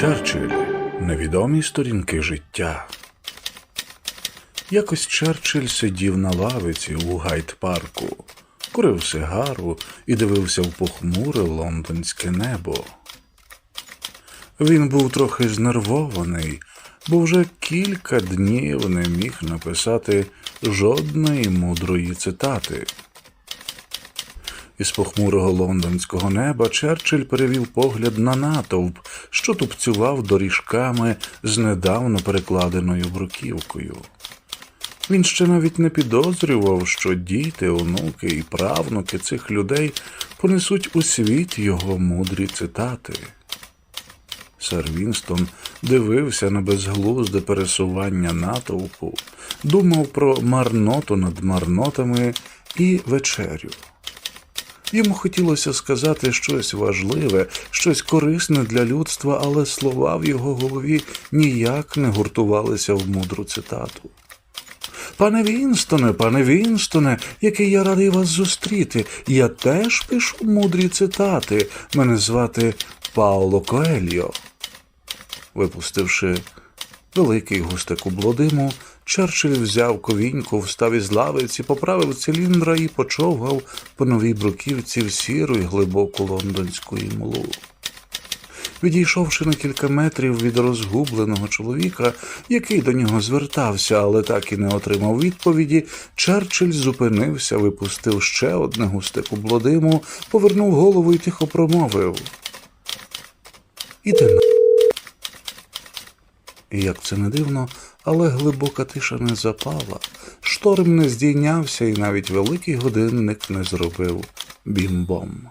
Черчилль невідомі сторінки життя. Якось Черчилль сидів на лавиці у гайд-парку, курив сигару і дивився в похмуре лондонське небо. Він був трохи знервований, бо вже кілька днів не міг написати жодної мудрої цитати. Із похмурого лондонського неба Черчилль перевів погляд на натовп, що тупцював доріжками з недавно перекладеною бруківкою. Він ще навіть не підозрював, що діти, онуки і правнуки цих людей понесуть у світ його мудрі цитати. Сер Вінстон дивився на безглузде пересування натовпу, думав про марноту над марнотами і вечерю. Йому хотілося сказати щось важливе, щось корисне для людства, але слова в його голові ніяк не гуртувалися в мудру цитату. Пане Вінстоне, пане Вінстоне, який я радий вас зустріти. Я теж пишу мудрі цитати. Мене звати Пауло Коельо. Випустивши великий густе кублодиму, Черчилль взяв ковіньку, встав із лавиці, поправив циліндра і почовгав по новій бруківці в сіру й глибоку лондонську імлу. Відійшовши на кілька метрів від розгубленого чоловіка, який до нього звертався, але так і не отримав відповіді, Черчилль зупинився, випустив ще одне густе кублодиму, повернув голову і тихо промовив. Іди на. І як це не дивно, але глибока тиша не запала, шторм не здійнявся, і навіть великий годинник не зробив бім-бом.